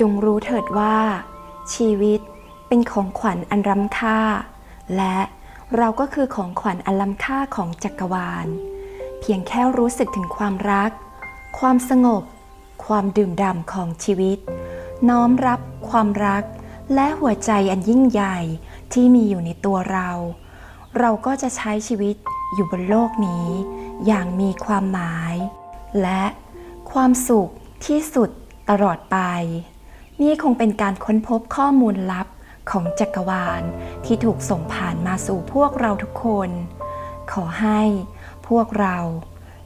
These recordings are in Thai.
จงรู้เถิดว่า ชีวิตเป็นของขวัญอันล้ำค่า และเราก็คือของขวัญอันล้ำค่าของจักรวาล เพียงแค่รู้สึกถึงความรัก ความสงบ ความดื่มด่ำของชีวิต น้อมรับความรัก และหัวใจอันยิ่งใหญ่ที่มีอยู่ในตัวเรา เราก็จะใช้ชีวิตอยู่บนโลกนี้ อย่างมีความหมาย และความสุขที่สุดตลอดไป นี่คงเป็นการค้นพบข้อมูลลับของจักรวาลที่ถูกส่งผ่านมาสู่พวกเราทุกคน ขอให้พวกเรา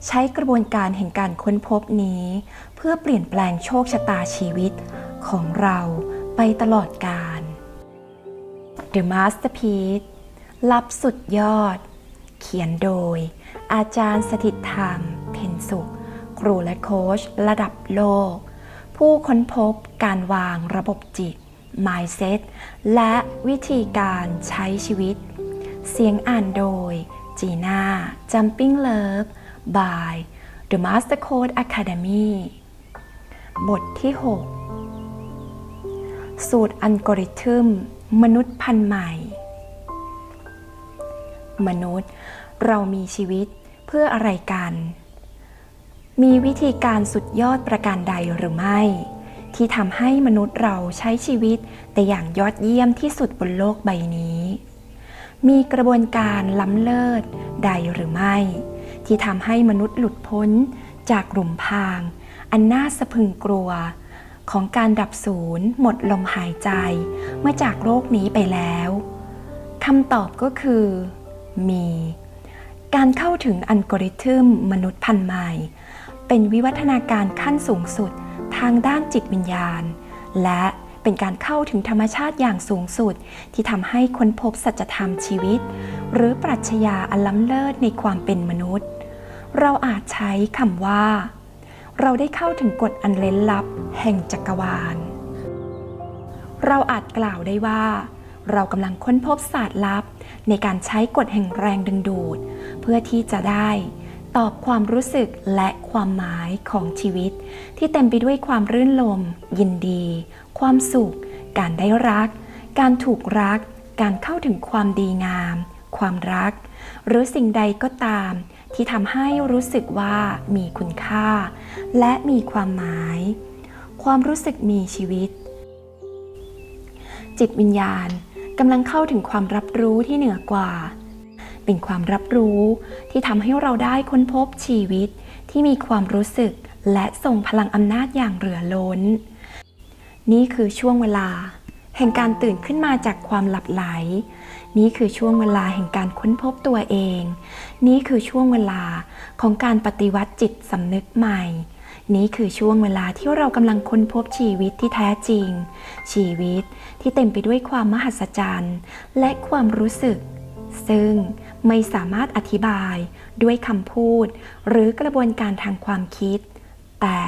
ใช้กระบวนการแห่งการค้นพบนี้ เพื่อเปลี่ยนแปลงโชคชะตาชีวิตของเราไปตลอดกาล The Masterpiece ลับสุดยอด เขียนโดย อาจารย์สถิตธรรม เพ็ญสุข ครูและโค้ชระดับโลก ผู้ค้นพบการวางระบบจิต mindset และวิธีการใช้ชีวิต เสียงอ่านโดยจีน่า Jumping Love by The Master Code Academy บทที่ 6 สูตรอัลกอริทึม มนุษย์พันธุ์ใหม่ มนุษย์เรามีชีวิตเพื่ออะไรกัน มีวิธีการสุดยอดประการใดหรือไม่ ที่ทำให้มนุษย์เราใช้ชีวิตแต่อย่างยอดเยี่ยมที่สุดบนโลกใบนี้ มีกระบวนการล้ำเลิศใดหรือไม่ ที่ทำให้มนุษย์หลุดพ้นจากหลุมพราง อันน่าสะพึงกลัว ของการดับสูญหมดลมหายใจเมื่อจากโลกนี้ไปแล้วคำตอบก็คือ มี การเข้าถึงอัลกอริทึมมนุษย์พันธุ์ใหม่ เป็นวิวัฒนาการขั้นสูงสุดทางด้านจิตวิญญาณ และเป็นการเข้าถึงธรรมชาติอย่างสูงสุด ที่ทำให้ค้นพบสัจธรรมชีวิต หรือปรัชญาอันล้ำเลิศในความเป็นมนุษย์ เราอาจใช้คำว่า เราได้เข้าถึงกฎอันเล้นลับแห่งจักรวาล เราอาจกล่าวได้ว่า เรากำลังค้นพบศาสตร์ลับ ในการใช้กฎแห่งแรงดึงดูด เพื่อที่จะได้ ตอบความรู้สึกและความหมายของชีวิต ที่เต็มไปด้วยความรื่นรมยินดี ความสุข การได้รัก การถูกรัก การเข้าถึงความดีงาม ความรัก หรือสิ่งใดก็ตาม ที่ทำให้รู้สึกว่ามีคุณค่า และมีความหมาย ความรู้สึกมีชีวิต จิตวิญญาณกำลังเข้าถึงความรับรู้ที่เหนือกว่า เป็นความรับรู้ที่ทำให้เราได้ค้นพบชีวิตที่มีความรู้สึกและส่งพลังอำนาจอย่างเหลือล้น นี่คือช่วงเวลา แห่งการตื่นขึ้นมาจากความหลับไหล นี่คือช่วงเวลาแห่งการค้นพบตัวเอง นี่คือช่วงเวลาของการปฏิวัติจิตสำนึกใหม่ นี่คือช่วงเวลาที่เรากำลังค้นพบชีวิตที่แท้จริง ชีวิตที่เต็มไปด้วยความมหัศจรรย์ และความรู้สึก ซึ่ง ไม่สามารถอธิบายด้วยคำพูด หรือกระบวนการทางความคิด แต่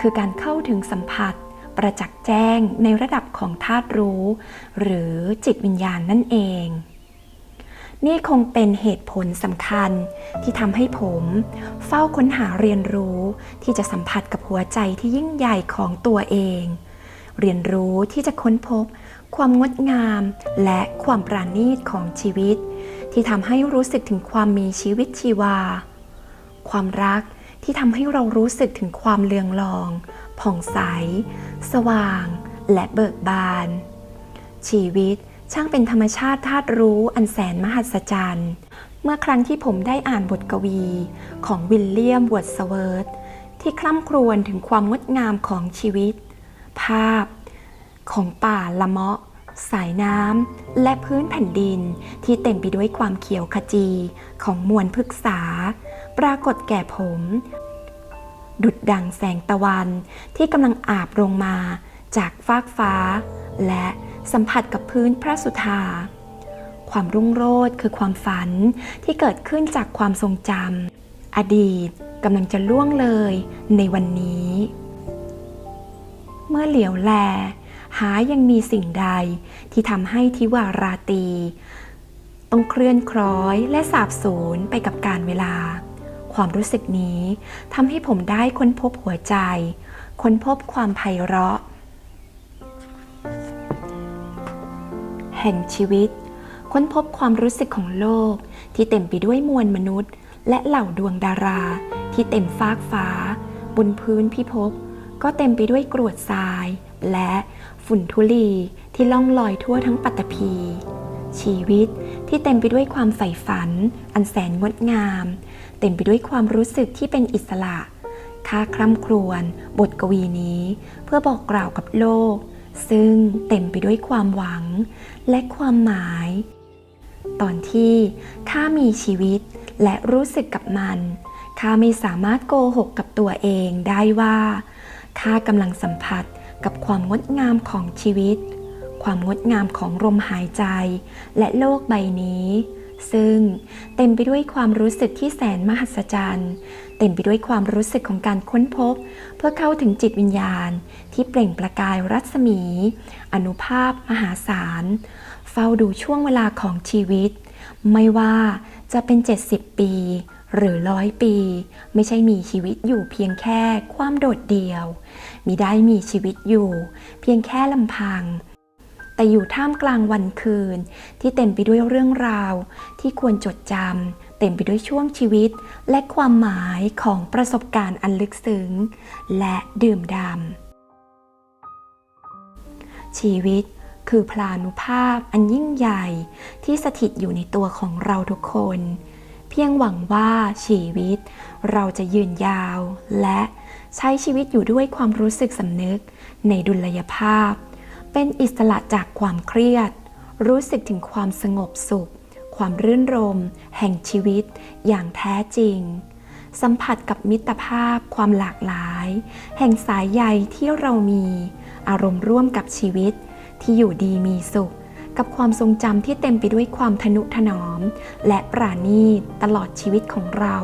คือการเข้าถึงสัมผัส ประจักษ์แจ้งในระดับของธาตุรู้ หรือจิตวิญญาณนั่นเอง นี่คงเป็นเหตุผลสำคัญที่ทำให้ผม เฝ้าค้นหาเรียนรู้ที่จะสัมผัสกับหัวใจที่ยิ่งใหญ่ของตัวเอง เรียนรู้ที่จะค้นพบความงดงามและความปราณีตของชีวิต ที่ทำให้รู้สึกถึงความมีชีวิตชีวา ความรักที่ทำให้เรารู้สึกถึงความเลืองลอง ผ่องใส สว่าง และเบิกบาน ชีวิตช่างเป็นธรรมชาติธาตุรู้อันแสนมหัศจรรย์ เมื่อครั้งที่ผมได้อ่านบทกวี ของวิลเลียมวอดสเวิร์ธที่คล่ำครวญถึงความงดงามของชีวิต ภาพ ของป่าละเมาะ สายน้ำและพื้นแผ่นดินที่เต็มไปด้วยความเขียวขจีของมวลพฤกษา ปรากฏแก่ผม ดุดดังแสงตะวันที่กำลังอาบลงมาจากฟากฟ้า และสัมผัสกับพื้นพระสุธา ความรุ่งโรจน์คือความฝันที่เกิดขึ้นจากความทรงจำอดีตกำลังจะล่วงเลยในวันนี้ เมื่อเหลียวแล หายังมีสิ่งใด ที่ทำให้ทิวาราตี ต้องเคลื่อนคล้อยและสาบสูญไปกับการเวลา ความรู้สึกนี้ทำให้ผมได้ค้นพบหัวใจ ค้นพบความไพเราะ แห่งชีวิต ค้นพบความรู้สึกของโลกที่เต็มไปด้วยมวลมนุษย์ และเหล่าดวงดาราที่เต็มฟากฟ้า บนพื้นพิภพ ก็เต็มไปด้วยกรวดทราย และฝุ่นทุลีที่ล่องลอยทั่วทั้งปัตตภีชีวิตที่เต็มไปด้วยความใฝ่ฝัน อันแสนงดงาม เต็มไปด้วยความรู้สึกที่เป็นอิสระค่าคร่ำครวญบทกวีนี้ เพื่อบอกกล่าวกับโลก ซึ่งเต็มไปด้วยความหวัง และความหมาย ตอนที่ข้ามีชีวิตและรู้สึกกับมันข้าไม่สามารถโกหกกับตัวเองได้ว่า ข้ากำลังสัมผัสกับความงดงามของชีวิต ความงดงามของลมหายใจ และโลกใบนี้ ซึ่งเต็มไปด้วยความรู้สึกที่แสนมหัศจรรย์ เต็มไปด้วยความรู้สึกของการค้นพบ เพื่อเข้าถึงจิตวิญญาณ ที่เปล่งประกายรัศมี อนุภาพมหาศาล เฝ้าดูช่วงเวลาของชีวิต ไม่ว่าจะเป็น 70 ปี หรือร้อยปี ไม่ใช่มีชีวิตอยู่เพียงแค่ความโดดเดี่ยว มิได้มีชีวิตอยู่ เพียงแค่ลำพัง แต่อยู่ท่ามกลางวันคืน ที่เต็มไปด้วยเรื่องราว ที่ควรจดจำเต็มไปด้วยช่วงชีวิต และความหมายของประสบการณ์อันลึกซึ้ง และดื่มดำชีวิตคือพลานุภาพอันยิ่งใหญ่ที่สถิตอยู่ในตัวของเราทุกคน พียงหวังว่าชีวิตเราจะยืนยาว และใช้ชีวิตอยู่ด้วยความรู้สึกสำนึก ในดุลยภาพ เป็นอิสระจากความเครียด รู้สึกถึงความสงบสุข ความรื่นรม แห่งชีวิตอย่างแท้จริง สัมผัสกับมิตรภาพความหลากหลาย แห่งสายใยที่เรามี อารมณ์ร่วมกับชีวิตที่อยู่ดีมีสุข กับความทรงจำที่เต็มไปด้วยความทนุถนอม และปราณีตตลอดชีวิตของเรา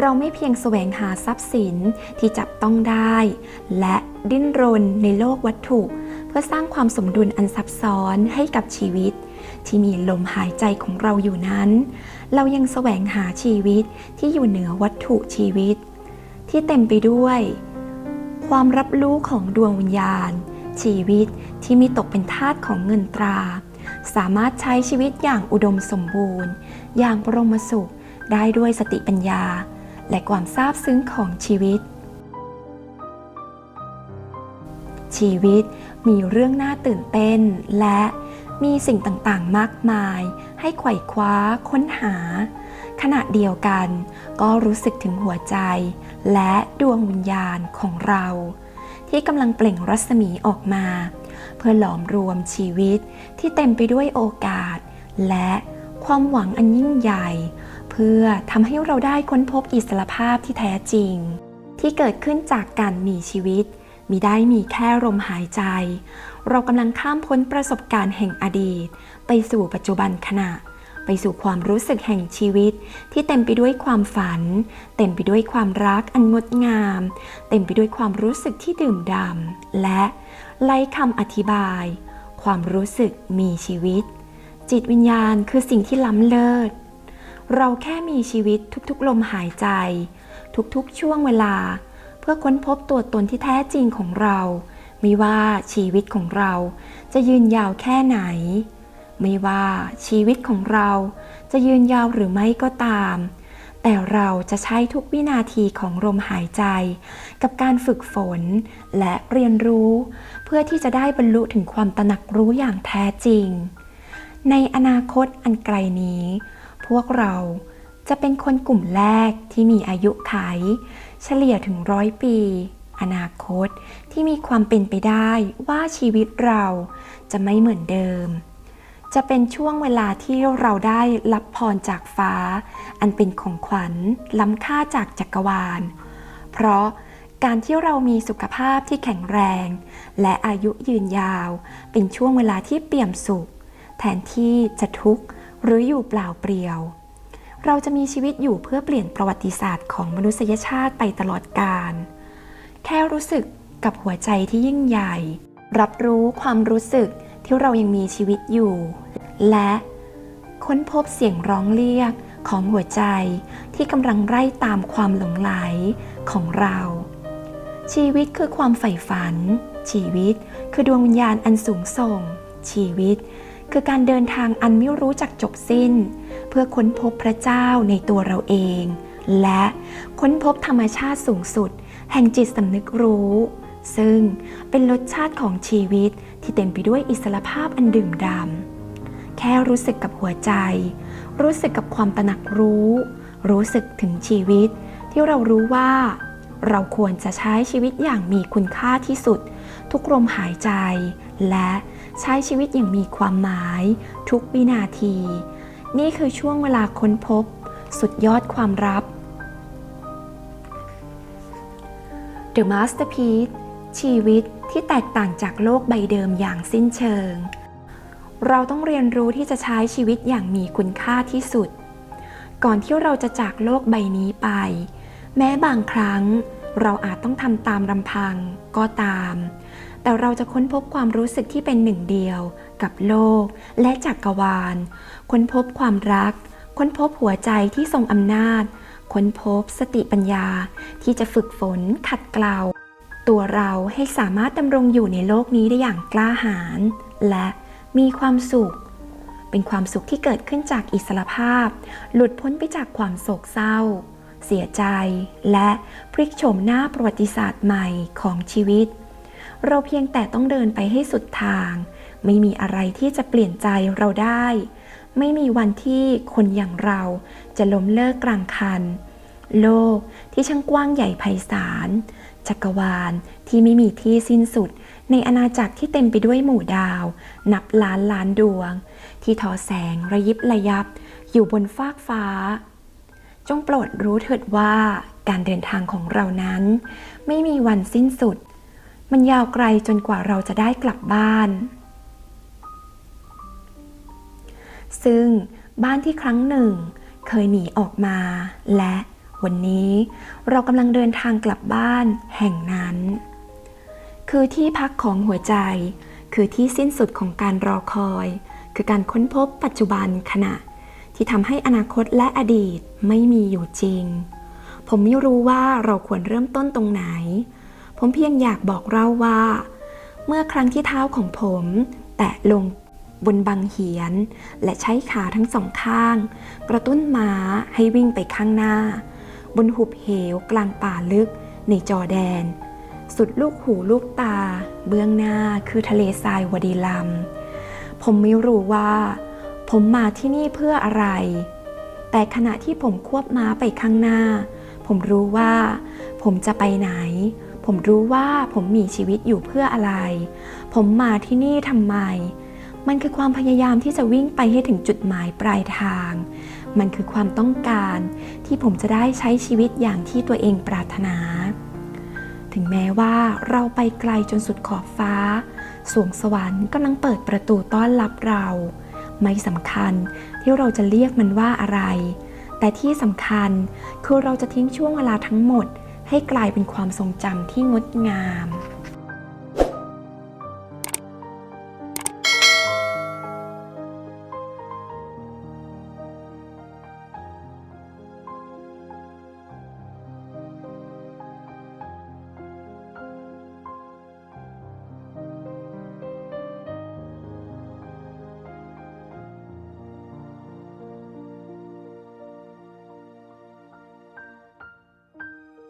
เราไม่เพียงแสวงหาทรัพย์สินที่จับต้องได้ และดิ้นรนในโลกวัตถุ เพื่อสร้างความสมดุลอันซับซ้อนให้กับชีวิต ที่มีลมหายใจของเราอยู่นั้น เรายังแสวงหาชีวิตที่อยู่เหนือวัตถุชีวิต ที่เต็มไปด้วย ความรับรู้ของดวงวิญญาณ ชีวิตที่มีตกเป็นทาสของเงินตรา สามารถใช้ชีวิตอย่างอุดมสมบูรณ์ อย่างบรมสุขได้ด้วยสติปัญญา และความซาบซึ้งของชีวิต ชีวิตมีเรื่องน่าตื่นเต้นและมีสิ่งต่างๆ มากมาย ให้ไขว่คว้าค้นหา ขณะเดียวกัน ก็รู้สึกถึงหัวใจ และดวงวิญญาณของเรา ที่กำลังเปล่งรัศมีออกมา เพื่อหลอมรวมชีวิตที่เต็มไปด้วยโอกาส และความหวังอันยิ่งใหญ่ เพื่อทำให้เราได้ค้นพบอิสรภาพที่แท้จริง ที่เกิดขึ้นจากการมีชีวิตมิได้มีแค่ลมหายใจ เรากำลังข้ามพ้นประสบการณ์แห่งอดีต ไปสู่ปัจจุบันขณะ ไปสู่ความรู้สึกแห่งชีวิต ที่เต็มไปด้วยความฝัน เต็มไปด้วยความรักอันงดงาม เต็มไปด้วยความรู้สึกที่ดื่มดำและไร้คำอธิบาย ความรู้สึกมีชีวิต จิตวิญญาณคือสิ่งที่ล้ำเลิศ เราแค่มีชีวิตทุกๆลมหายใจ ทุกๆช่วงเวลา เพื่อค้นพบตัวตนที่แท้จริงของเรา ไม่ว่าชีวิตของเราจะยืนยาวแค่ไหน ไม่ว่าชีวิตของเราจะยืนยาวหรือไม่ก็ตาม แต่เราจะใช้ทุกวินาทีของลมหายใจ กับการฝึกฝนและเรียนรู้ เพื่อที่จะได้บรรลุถึงความตระหนักรู้อย่างแท้จริง ในอนาคตอันไกลนี้ พวกเราจะเป็นคนกลุ่มแรกที่มีอายุไข เฉลี่ยถึงร้อยปี อนาคตที่มีความเป็นไปได้ว่าชีวิตเราจะไม่เหมือนเดิม จะเป็นช่วงเวลาที่เราได้รับพรจากฟ้า อันเป็นของขวัญล้ำค่าจากจักรวาล เพราะการที่เรามีสุขภาพที่แข็งแรง และอายุยืนยาว เป็นช่วงเวลาที่เปี่ยมสุข แทนที่จะทุกข์หรืออยู่เปล่าเปลี่ยว เราจะมีชีวิตอยู่เพื่อเปลี่ยนประวัติศาสตร์ของมนุษยชาติไปตลอดกาลแค่รู้สึกกับหัวใจที่ยิ่งใหญ่ รับรู้ความรู้สึกที่เรายังมีชีวิตอยู่ และค้นพบเสียงร้องเรียกของหัวใจที่กำลังไล่ตามความหลงไหลของเรา ชีวิตคือความใฝ่ฝัน ชีวิตคือดวงวิญญาณอันสูงส่ง ชีวิตคือการเดินทางอันไม่รู้จักจบสิ้น เพื่อค้นพบพระเจ้าในตัวเราเอง และค้นพบธรรมชาติสูงสุด แห่งจิตสำนึกรู้ ซึ่งเป็นรสชาติของชีวิตที่เต็มไปด้วยอิสรภาพอันดื่มดำ แค่รู้สึกกับหัวใจ รู้สึกกับความตระหนักรู้ รู้สึกถึงชีวิต ที่เรารู้ว่า เราควรจะใช้ชีวิตอย่างมีคุณค่าที่สุด ทุกลมหายใจ และใช้ชีวิตอย่างมีความหมาย ทุกวินาที นี่คือช่วงเวลาค้นพบ สุดยอดความรับ The Masterpiece ชีวิตที่แตกต่างจากโลกใบเดิมอย่างสิ้นเชิง เราต้องเรียนรู้ที่จะใช้ชีวิตอย่างมีคุณค่าที่สุด ก่อนที่เราจะจากโลกใบนี้ไป แม้บางครั้ง เราอาจต้องทำตามลำพังก็ตาม แต่เราจะค้นพบความรู้สึกที่เป็นหนึ่งเดียว กับโลกและจักกรวาล ค้นพบความรัก ค้นพบหัวใจที่ทรงอำนาจ ค้นพบสติปัญญาที่จะฝึกฝนขัดเกลาตัวเราให้สามารถดำรงอยู่ในโลกนี้ได้อย่างกล้าหาญและ มีความสุข เป็นความสุขที่เกิดขึ้นจากอิสรภาพ หลุดพ้นไปจากความโศกเศร้า เสียใจ และพลิกโฉมหน้าประวัติศาสตร์ใหม่ของชีวิต เราเพียงแต่ต้องเดินไปให้สุดทาง ไม่มีอะไรที่จะเปลี่ยนใจเราได้ ไม่มีวันที่คนอย่างเราจะล้มเลิกกลางคัน โลกที่ช่างกว้างใหญ่ไพศาลจักรวาลที่ไม่มีที่สิ้นสุด ในอาณาจักรที่เต็มไปด้วยหมู่ดาว นับล้านล้านดวง ที่ทอแสงระยิบระยับ อยู่บนฟากฟ้า จงโปรดรู้เถิดว่าการเดินทางของเรานั้น ไม่มีวันสิ้นสุด มันยาวไกลจนกว่าเราจะได้กลับบ้าน ซึ่งบ้านที่ครั้งหนึ่ง เคยหนีออกมา และวันนี้เรากำลังเดินทางกลับบ้านแห่งนั้น คือที่พักของหัวใจ คือที่สิ้นสุดของการรอคอย คือการค้นพบปัจจุบันขณะ ที่ทำให้อนาคตและอดีตไม่มีอยู่จริง ผมไม่รู้ว่าเราควรเริ่มต้นตรงไหน ผมเพียงอยากบอกเราว่า เมื่อครั้งที่เท้าของผม แตะลงบนบังเหียน และใช้ขาทั้งสองข้าง กระตุ้นม้าให้วิ่งไปข้างหน้า บนหุบเหวกลางป่าลึกในจอแดน สุดลูกหูลูกตา เบื้องหน้าคือทะเลทรายวดีลัมผมไม่รู้ว่า ผมมาที่นี่เพื่ออะไร แต่ขณะที่ผมควบม้าไปข้างหน้า ผมรู้ว่า ผมจะไปไหน ผมรู้ว่าผมมีชีวิตอยู่เพื่ออะไร ผมมาที่นี่ทำไม มันคือความพยายามที่จะวิ่งไปให้ถึงจุดหมายปลายทาง มันคือความต้องการที่ผมจะได้ใช้ชีวิตอย่างที่ตัวเองปรารถนา ถึงแม้ว่าเราไปไกลจนสุดขอบฟ้า สวงสวรรค์กำลังเปิดประตูต้อนรับเรา ไม่สำคัญที่เราจะเรียกมันว่าอะไร แต่ที่สำคัญคือเราจะทิ้งช่วงเวลาทั้งหมด ให้กลายเป็นความทรงจำที่งดงาม